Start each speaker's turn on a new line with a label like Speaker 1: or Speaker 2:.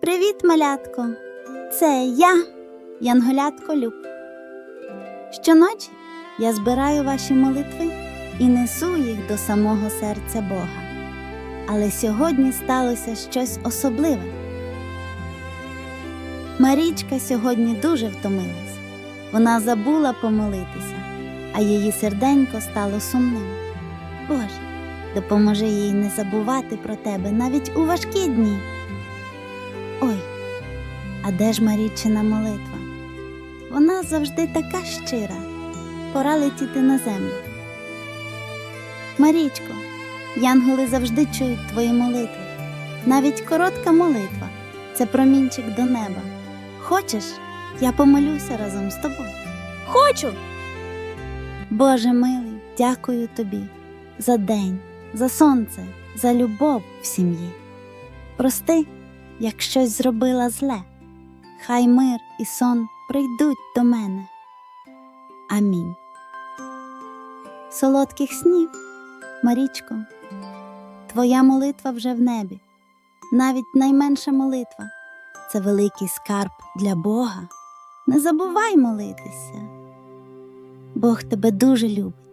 Speaker 1: Привіт, малятко! Це я, Янголятко Люб. Щоночі я збираю ваші молитви і несу їх до самого серця Бога. Але сьогодні сталося щось особливе. Марічка сьогодні дуже втомилась. Вона забула помолитися, а її серденько стало сумним. Боже, допоможи їй не забувати про тебе навіть у важкі дні. А де ж Марічина молитва? Вона завжди така щира. Пора летіти на землю. Марічко, янголи завжди чують твої молитви. Навіть коротка молитва це промінчик до неба. Хочеш, я помолюся разом з тобою.
Speaker 2: Хочу.
Speaker 1: Боже милий, дякую тобі за день, за сонце, за любов в сім'ї. Прости, як щось зробила зле, хай мир і сон прийдуть до мене. Амінь. Солодких снів, Марічко, твоя молитва вже в небі. Навіть найменша молитва це великий скарб для Бога. Не забувай молитися. Бог тебе дуже любить.